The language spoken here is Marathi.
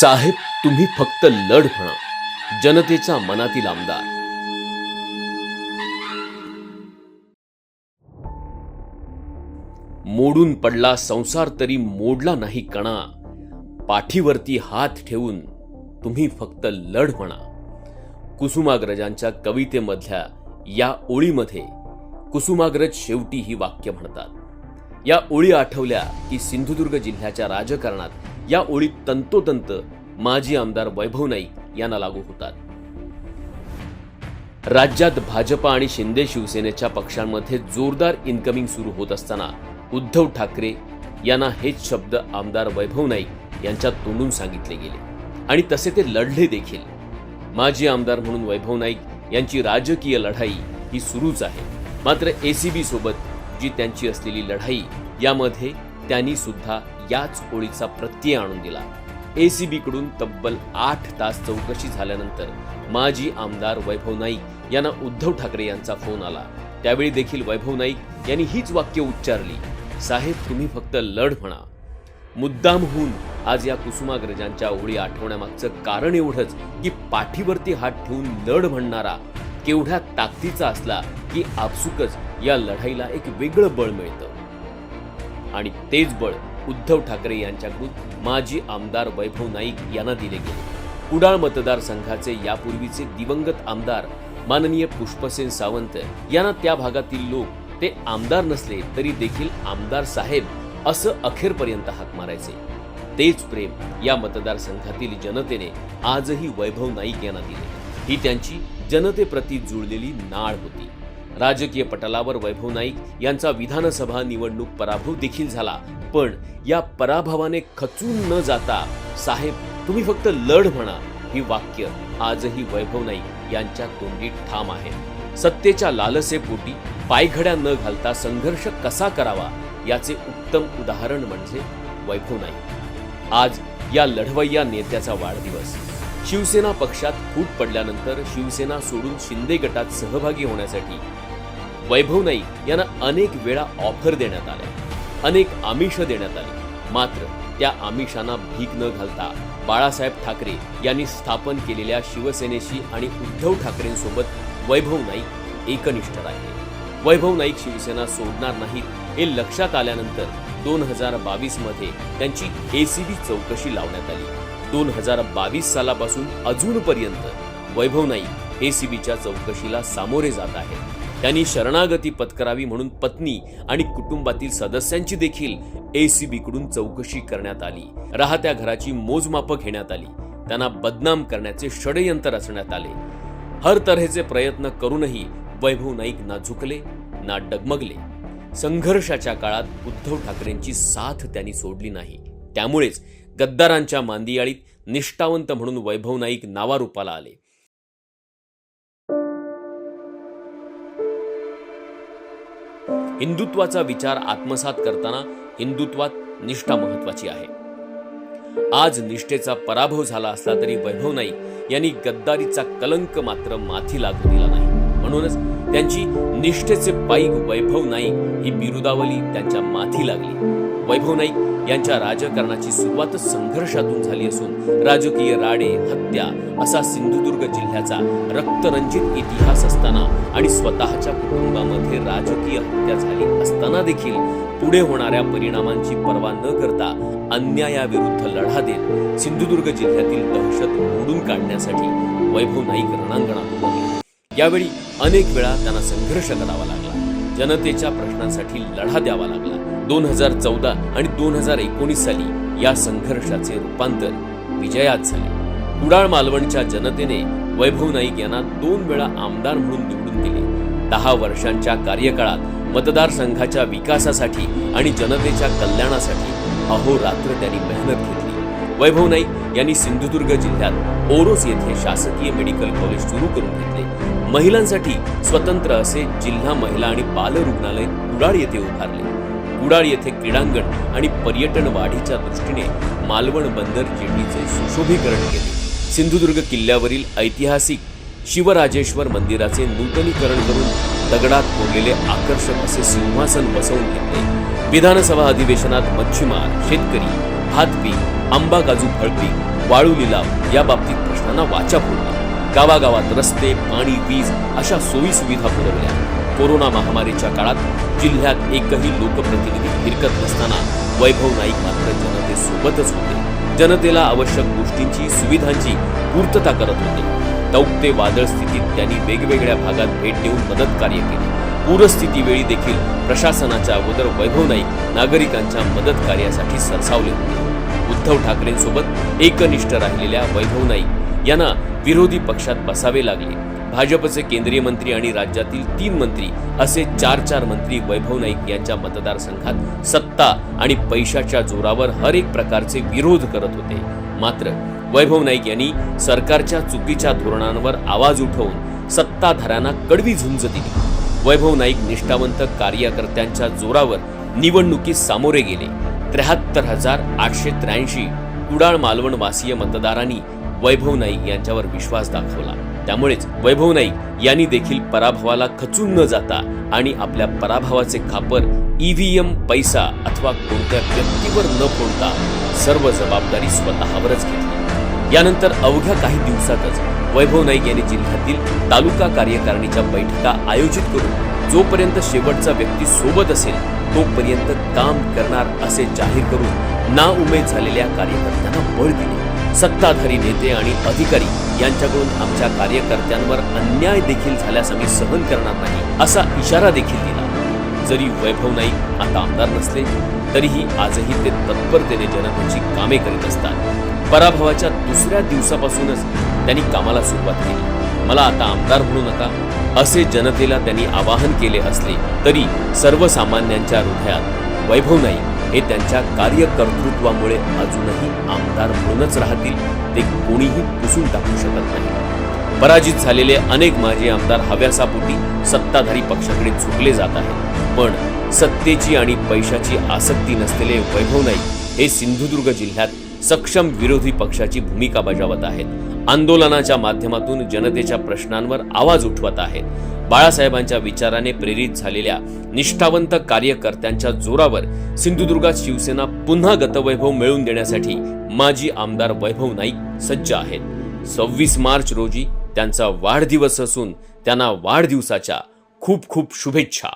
साहेब तुम्ही फक्त लढ म्हणा. जनतेचा मनातील आमदार. मोडून पडला संसार तरी मोडला नाही कणा. पाठीवरती हात ठेवून तुम्ही फक्त लढ म्हणा. कुसुमाग्रजांच्या कवितेमधल्या या ओळीमध्ये कुसुमाग्रज शेवटी ही वाक्य म्हणतात. या ओळी आठवल्या की सिंधुदुर्ग जिल्ह्याच्या राजकारणात या ओळीत तंतोतंत माजी आमदार वैभव नाईक यांना लागू होतात. राज्यात भाजपा आणि शिंदे शिवसेनेच्या पक्षांमध्ये जोरदार इन्कमिंग सुरू होत असताना उद्धव ठाकरे यांना हेच शब्द आमदार वैभव नाईक यांच्या तोंडून सांगितले गेले. आणि तसे ते लढले देखील. माजी आमदार म्हणून वैभव नाईक यांची राजकीय लढाई ही सुरूच आहे. मात्र एसीबी सोबत जी त्यांची असलेली लढाई यामध्ये त्यांनी सुद्धा याच ओळीचा प्रत्यय आणून दिला. एसीबी कडून तब्बल आठ तास चौकशी झाल्यानंतर माजी आमदार वैभव नाईक यांना उद्धव ठाकरे यांचा फोन आला. त्यावेळी देखील वैभव नाईक यांनी हीच वाक्य उच्चारली साहेब तुम्ही फक्त लढ म्हणा. मुद्दाम होऊन आज या कुसुमाग्रजांच्या ओळी आठवण्यामागचं कारण एवढंच की पाठीवरती हात ठेवून लढ म्हणणारा केवढ्या ताकदीचा असला की आपसुकच या लढाईला एक वेगळं बळ मिळतं. आणि तेच बळ उद्धव ठाकरे यांच्याकडून माजी आमदार वैभव नाईक यांना दिले गेले. कुडाळ मतदारसंघाचे यापूर्वीचे दिवंगत आमदार माननीय पुष्पसेन सावंत यांना त्या भागातील लोक ते आमदार नसले तरी देखील आमदार साहेब असं अखेरपर्यंत हाक मारायचे. तेच प्रेम या मतदारसंघातील जनतेने आजही वैभव नाईक यांना दिले. ही त्यांची जनतेप्रती जुळलेली नाळ होती. राजकीय पटलावर वैभव नाईक यांचा विधानसभा निवडणूक पराभव देखील झाला. पण या पराभवाने खचून न जाता साहेब तुम्ही फक्त लढ म्हणा ही वाक्य आजही वैभव नाईक यांच्या तोंडी ठाम आहे. सत्तेच्या लालसेपोटी पायघड्या न घालता संघर्ष कसा करावा याचे उत्तम उदाहरण म्हणजे वैभव नाईक. आज या लढवय्या नेत्याचा वाढदिवस. शिवसेना पक्षात फूट पडल्यानंतर शिवसेना सोडून शिंदे गटात सहभागी होण्यासाठी वैभव नाईक यांना अनेक वेळा ऑफर देण्यात आल्या. अनेक आमिष देण्यात आली. मात्र त्या आमिषांना भीक न घालता बाळासाहेब ठाकरे यांनी स्थापन केलेल्या शिवसेनेशी आणि उद्धव ठाकरेंसोबत वैभव नाईक एकनिष्ठ राहिले. वैभव नाईक शिवसेना सोडणार नाहीत हे लक्षात आल्यानंतर दोन हजार बावीसमध्ये त्यांची एसीबी चौकशी लावण्यात आली. दोन हजार बावीस सालापासून अजूनपर्यंत वैभव नाईक एसीबीच्या चौकशीला सामोरे जात आहेत. त्यांनी शरणागती पत्करावी म्हणून पत्नी आणि कुटुंबातील सदस्यांची देखील एसीबी कडून चौकशी करण्यात आली. राहत्या घराची मोजमाप घेण्यात आली. त्यांना बदनाम करण्याचे षडयंत्र रचण्यात आले. हर तऱ्हेचे प्रयत्न करूनही वैभव नाईक ना झुकले ना डगमगले. संघर्षाच्या काळात उद्धव ठाकरेंची साथ त्यांनी सोडली नाही. त्यामुळेच गद्दारांच्या मांदियाळीत निष्ठावंत म्हणून वैभव नाईक नावारूपाला आले. हिंदुत्वाचा विचार आत्मसात करताना हिंदुत्वात निष्ठा महत्वाची आहे. आज निष्ठेचा पराभव झाला असला तरी वैभव नाईक यांनी गद्दारीचा कलंक मात्र माथी लागू दिला नाही. म्हणूनच त्यांची निष्ठेचे पाईक वैभव नाईक ही बिरुदावली त्यांच्या माथी लागली. वैभव नाईक यांच्या राजकारणाची सुरुवातच संघर्षातून झाली असून राजकीय राडे हत्या असा सिंधुदुर्ग जिल्ह्याचा रक्तरंजित इतिहास असताना आणि स्वतःच्या कुटुंबामध्ये राजकीय हत्या झाली असताना देखील पुढे होणाऱ्या परिणामांची पर्वा न करता अन्यायाविरुद्ध लढा देत सिंधुदुर्ग जिल्ह्यातील दहशत मोडून काढण्यासाठी वैभव नाईक रणांगणात यावेळी अनेक वेळा त्यांना संघर्ष करावा लागला. जनतेच्या प्रश्नांसाठी लढा द्यावा लागला. दोन हजार चौदा आणि दोन हजार एकोणीस साली या संघर्षाचे रूपांतर विजयात झाले. कुडाळ मालवणच्या जनतेने वैभव नाईक यांना दोन वेळा आमदार म्हणून निवडून दिले. दहा वर्षांच्या कार्यकाळात मतदारसंघाच्या विकासासाठी आणि जनतेच्या कल्याणासाठी अहोरात्र त्यांनी मेहनत घेतली. वैभव नाईक यांनी सिंधुदुर्ग जिल्ह्यात ओरोस येथे शासकीय मेडिकल कॉलेज सुरू करून घेतले. महिलांसाठी स्वतंत्र असे जिल्हा महिला आणि बाल रुग्णालय कुडाळ येथे उभारले. कुडाळ येथे क्रीडांगण आणि पर्यटन वाढीच्या दृष्टीने मालवण बंदर जेटीचे सुशोभीकरण केले. सिंधुदुर्ग किल्ल्यावरील ऐतिहासिक शिवराजेश्वर मंदिराचे नूतनीकरण करून दगडात कोरलेले आकर्षक असे सिंहासन बसवून घेतले. विधानसभा अधिवेशनात मच्छीमार शेतकरी भातपीक आंबा काजू फळपीक वाळू लिलाव या बाबतीत प्रश्नांना वाचा फोडली. गावागावात रस्ते पाणी वीज अशा सोयी सुविधा पुरवल्या. कोरोना महामारीच्या काळात जिल्ह्यात एकही लोकप्रतिनिधी फिरकत नसताना वैभव नाईक मात्र जनतेसोबतच होते. जनतेला आवश्यक गोष्टींची सुविधांची पूर्तता करत होते. दौक्ते वादळ स्थितीत त्यांनी वेगवेगळ्या भागात भेट देऊन मदत कार्य केले. पूरस्थिती वेळी देखील प्रशासनाच्या अगोदर वैभव नाईक नागरिकांच्या मदत कार्यासाठी सरसावले होते. उद्धव ठाकरेंसोबत एकनिष्ठ राहिलेल्या वैभव नाईक यांना विरोधी पक्षात बसावे लागले. भाजपचे केंद्रीय मंत्री आणि राज्यातील तीन मंत्री असे चार चार मंत्री वैभव नाईक यांच्या मतदारसंघात सत्ता आणि पैशाच्या जोरावर हर एक प्रकारचे विरोध करत होते. मात्र वैभव नाईक यांनी सरकारच्या चुकीच्या धोरणांवर आवाज उठवून सत्ताधाऱ्यांना कडवी झुंज दिली. वैभव नाईक निष्ठावंत कार्यकर्त्यांच्या जोरावर निवडणुकीस सामोरे गेले. त्र्याहत्तर हजार आठशे त्र्याऐंशी कुडाळ मालवण वासीय मतदारांनी वैभव नाईक यांच्यावर विश्वास दाखवला. त्यामुळेच वैभव नाईक यांनी देखील पराभवाला खचून न जाता आणि आपल्या पराभवाचे खापर ईव्हीएम पैसा अथवा कोणत्या व्यक्तीवर न फोडता सर्व जबाबदारी स्वतःवरच घेतली. यानंतर अवघ्या काही दिवसातच वैभव नाईक यांनी जिल्ह्यातील तालुका कार्यकारिणीच्या बैठका आयोजित करून जोपर्यंत शेवटचा व्यक्ती सोबत असेल तोपर्यंत काम करणार असे जाहीर करून नाउमेद झालेल्या कार्यकर्त्यांना बळ दिले. सत्ताधारी नेते आणि अधिकारी यांच्याकडून आमच्या कार्यकर्त्यांवर अन्याय देखील झाल्यास आम्ही सहन करणार नाही असा इशारा देखील दिला. जरी वैभव नाईक आता आमदार नसले तरीही आजही ते तत्परतेने जनतेची कामे करीत असतात. पराभवाच्या दुसऱ्या दिवसापासूनच त्यांनी कामाला सुरुवात केली. मला आता आमदार म्हणू नका. असे जनतेला त्यांनी आवाहन केले असले तरी सर्वसामान्यांच्या हृदयात वैभव नाही. हे त्यांच्या कार्यकर्तृत्वामुळे अजूनही आमदार म्हणूनच राहतील ते कोणीही पुसून टाकू शकत नाही. पराजित झालेले अनेक माजी आमदार हव्यासापोटी सत्ताधारी पक्षाकडे झुकले जात आहेत. पण सत्तेची आणि पैशाची आसक्ती नसलेले वैभव नाईक हे सिंधुदुर्ग जिल्ह्यात सक्षम विरोधी पक्षाची भूमिका बजावत आहेत. आंदोलनाच्या माध्यमातून जनतेच्या प्रश्नांवर आवाज उठवत आहेत. बाळासाहेबांच्या विचाराने प्रेरित झालेल्या निष्ठावंत कार्यकर्त्यांच्या जोरावर सिंधुदुर्गात शिवसेना पुन्हा गतवैभव मिळवून देण्यासाठी माजी आमदार वैभव नाईक सज्ज आहेत. सव्वीस मार्च रोजी त्यांचा वाढदिवस असून त्यांना वाढदिवसाच्या खूप खूप शुभेच्छा.